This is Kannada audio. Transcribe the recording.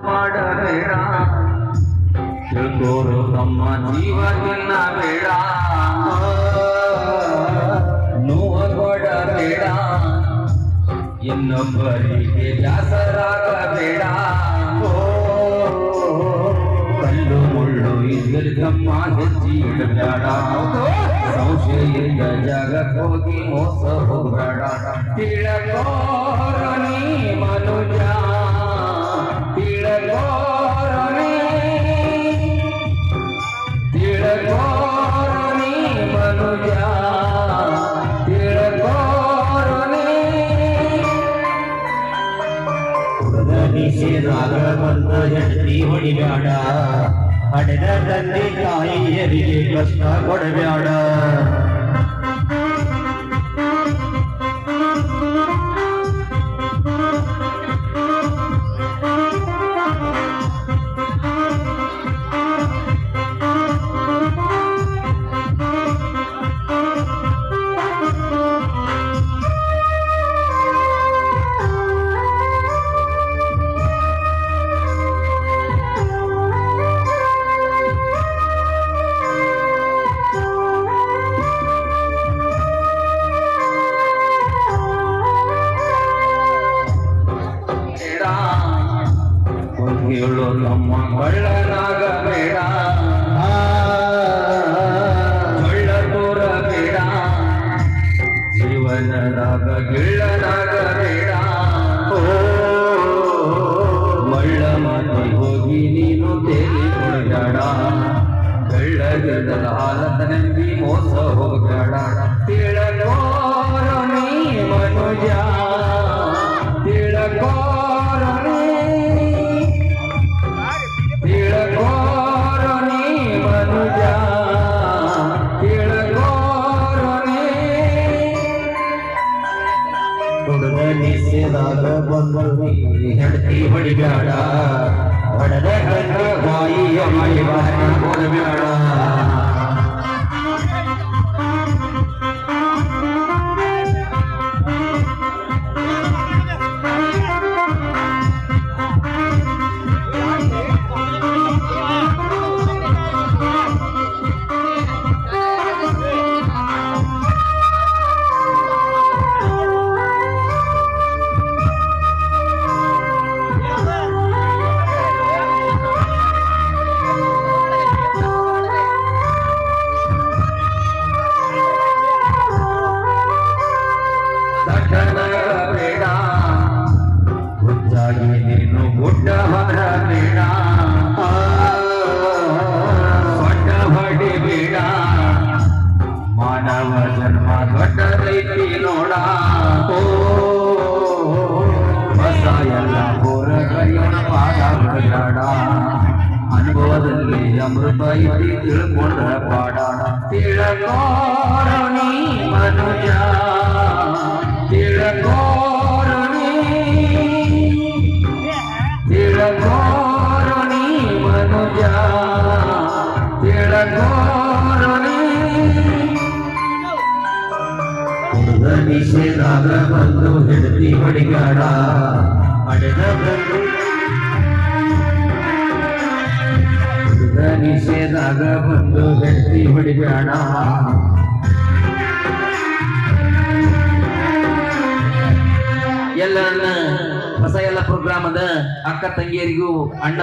ಮಾಡಬೇಡ. ತಿಳ್ಕೋರು ತಮ್ಮ ಜೀವನ ಬೇಡ. ನೋವ ಕೊಡಬೇಡ. ಇನ್ನೊಬ್ಬರಿಗೆ ದಾಸರಾಗಬೇಡ. ಕಲ್ಲು ಮುಳ್ಳು ಇದ್ದಿರ್ಗಮ್ಮ ಹೆಜ್ಜಿ ಇಡಬೇಡ. ಸಂಶಯದ ಜಗಕ್ಕೆ ಹೋಗಿ ಮೋಸ ಹೋಗಬೇಡ. ತಿಳಕೋರ ನೀ ಮನುಜ. ಬಂದ ಹೆಂಡತಿ ಹೊಡಿಬ್ಯಾಡ ಹಡೆದ ತಂದೆ ತಾಯಿಯರಿಗೆ ಕಷ್ಟ ಕೊಡಬ್ಯಾಡ. ಹೇಳು ನಮ್ಮ ಕಳ್ಳನಾಗ ಬೇಡ ಕಳ್ಳ ತೋರ ಬೇಡ ಜೀವನದಾಗ ಗಿಳ್ಳನಾಗ ಬೇಡ ಮಳ್ಳ ಮಾತು ಹೋಗಿ ನೀನು ತೇಲಿ ಕುಡಿದಾಡ ಬೆಳ್ಳಗಿಡದ ಹಾಲತ ನಂಬಿ ಮೋಸ ಹೋಗಬೇಡ ಹುಡುಗ ನಿಷೇಧಾಗ ಬಂದ ಹೆಂಡತಿ ಹೊಡಿಬ್ಯಾಡ ಹೊಡೆದ ತಂದೆ ತಾಯಿಯರಿಗೆ ಕಷ್ಟ ಕೊಡಬ್ಯಾಡ ದಟ್ಟನ ಮಾನವ ಜನ್ಮ ದೊಡ್ಡದೈತಿ ನೋಡ ಹೊಸ ಎಲ್ಲ ಹೋರಗೈಯನ ಪಾದ ಬರಬೇಡ ಅನುಭವದಲ್ಲಿ ಅಮೃತ ಐತಿ ತಿಳ್ಕೊಂಡ್ರ ಪಾಡ ತಿಳಕೋರ ನೀ ಮನುಜ ತಿಳಕೋರ ನಿಷೇಧಾಗ ಬಂದು ಹೆಂಡತಿ ಹೊಡಿಗಾಡ ಅಡದ ಬಂದು ನಿಷೇಧಾಗ ಬಂದು ಹೆಂಡತಿ ಹೊಡಿಗಾಡ ಎಲ್ಲ ಹೊಸ ಎಲ್ಲ ಪ್ರೋಗ್ರಾಮ್ ಅಕ್ಕ ತಂಗಿಯರಿಗೂ, ಅಣ್ಣ